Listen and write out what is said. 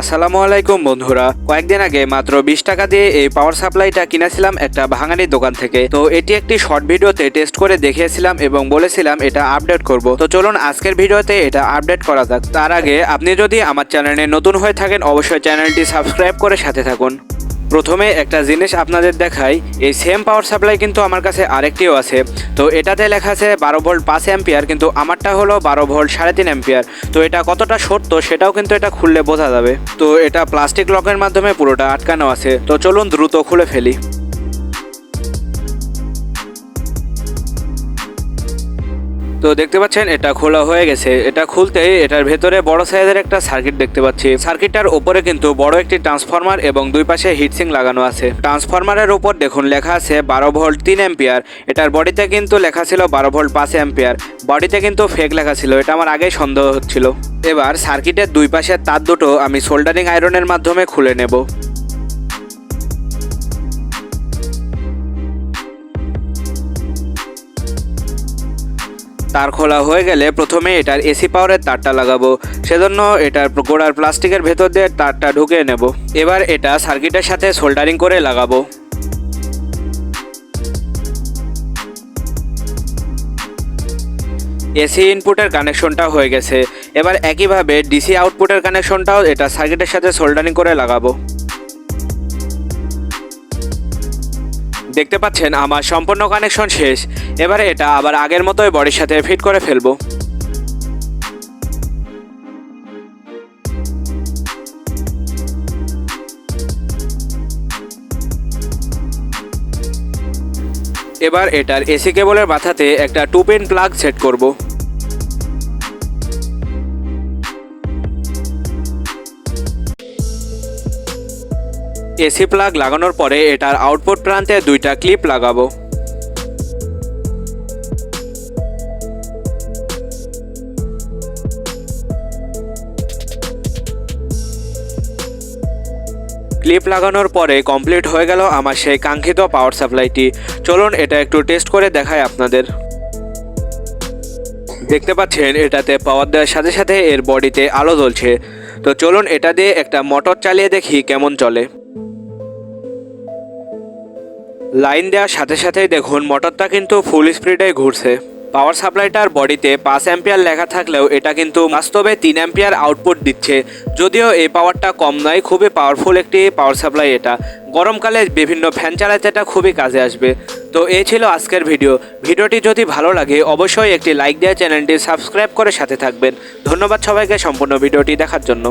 আসসালামু আলাইকুম, বন্ধুরা। কয়েকদিন আগে মাত্র বিশ টাকা দিয়ে এই পাওয়ার সাপ্লাইটা কিনেছিলাম একটা ভাঙানির দোকান থেকে। তো এটি একটি শর্ট ভিডিওতে টেস্ট করে দেখিয়েছিলাম এবং বলেছিলাম এটা আপডেট করব। তো চলুন আজকের ভিডিওতে এটা আপডেট করা যাক। তার আগে আপনি যদি আমার চ্যানেলে নতুন হয়ে থাকেন, অবশ্যই চ্যানেলটি সাবস্ক্রাইব করে সাথে থাকুন। প্রথমে একটা জিনিস আপনাদের দেখাই, এই সেম পাওয়ার সাপ্লাই কিন্তু আমার কাছে আরেকটিও আছে। তো এটাতে লেখা আছে বারো ভোল্ট পাঁচ অ্যাম্পিয়ার কিন্তু আমারটা হলো বারো ভোল্ট সাড়ে তিন অ্যাম্পিয়ার তো এটা কতটা সত্য সেটাও কিন্তু এটা খুললে বোঝা যাবে। তো এটা প্লাস্টিক লকের মাধ্যমে পুরোটা আটকানো আছে। তো চলুন দ্রুত খুলে ফেলি। তো দেখতে পাচ্ছেন, এটা খোলা হয়ে গেছে। এটা খুলতেই এটার ভেতরে বড় সাইজের একটা সার্কিট দেখতে পাচ্ছি। সার্কিটটার উপরে কিন্তু বড় একটি ট্রান্সফরমার এবং দুই পাশে হিটসিং লাগানো আছে। ট্রান্সফরমারের উপর দেখুন, লেখা আছে বারো ভোল্ট তিন অ্যাম্পিয়ার। এটার বডিতে কিন্তু লেখা ছিল বারো ভোল্ট পাঁচ অ্যাম্পিয়ার। বডিতে কিন্তু ফেক লেখা ছিল, এটা আমার আগেই সন্দেহ হচ্ছিল। এবার সার্কিটের দুই পাশের তার দুটো আমি সোল্ডারিং আয়রনের মাধ্যমে খুলে নেব। তার খোলা হয়ে গেলে প্রথমে এটার এসি পাওয়ারের তারটা লাগাবো। সেজন্য এটার গোড়ার প্লাস্টিকের ভেতর দিয়ে তারটা ঢুকিয়ে নেব। এবার এটা সার্কিটের সাথে সোল্ডারিং করে লাগাবো। এসি ইনপুটের কানেকশনটা হয়ে গেছে। এবার একইভাবে ডিসি আউটপুটের কানেকশনটাও এটা সার্কিটের সাথে সোল্ডারিং করে লাগাবো। দেখতে পাচ্ছেন, আমার সম্পূর্ণ কানেকশন শেষ। এবারে এটা আবার আগের মতোই বডির সাথে ফিট করে ফেলব। এবার এটার এসি কেবলের মাথাতে একটা টু পিন প্লাগ সেট করব। এসি প্লাগ লাগানোর পরে এটার আউটপুট প্রান্তে দুইটা ক্লিপ লাগাবো। ক্লিপ লাগানোর পরে কমপ্লিট হয়ে গেল আমার সেই কাঙ্ক্ষিত পাওয়ার সাপ্লাইটি। চলুন এটা একটু টেস্ট করে দেখাই আপনাদের। দেখতে পাচ্ছেন, এটাতে পাওয়ার দেওয়ার সাথে সাথে এর বডিতে আলো জ্বলছে। তো চলুন এটা দিয়ে একটা মোটর চালিয়ে দেখি কেমন চলে। লাইন দেওয়ার সাথে সাথেই দেখুন, মোটরটা কিন্তু ফুল স্পিডে ঘুরছে। পাওয়ার সাপ্লাইটার বডিতে পাঁচ অ্যাম্পিয়ার লেখা থাকলেও এটা কিন্তু বাস্তবে তিন অ্যাম্পিয়ার আউটপুট দিচ্ছে। যদিও এই পাওয়ারটা কম নয়, খুবই পাওয়ারফুল একটি পাওয়ার সাপ্লাই এটা। গরমকালে বিভিন্ন ফ্যান চালাতে এটা খুবই কাজে আসবে। তো এই ছিল আজকের ভিডিও ভিডিওটি যদি ভালো লাগে, অবশ্যই একটি লাইক দিয়ে চ্যানেলটি সাবস্ক্রাইব করে সাথে থাকবেন। ধন্যবাদ সবাইকে সম্পূর্ণ ভিডিওটি দেখার জন্য।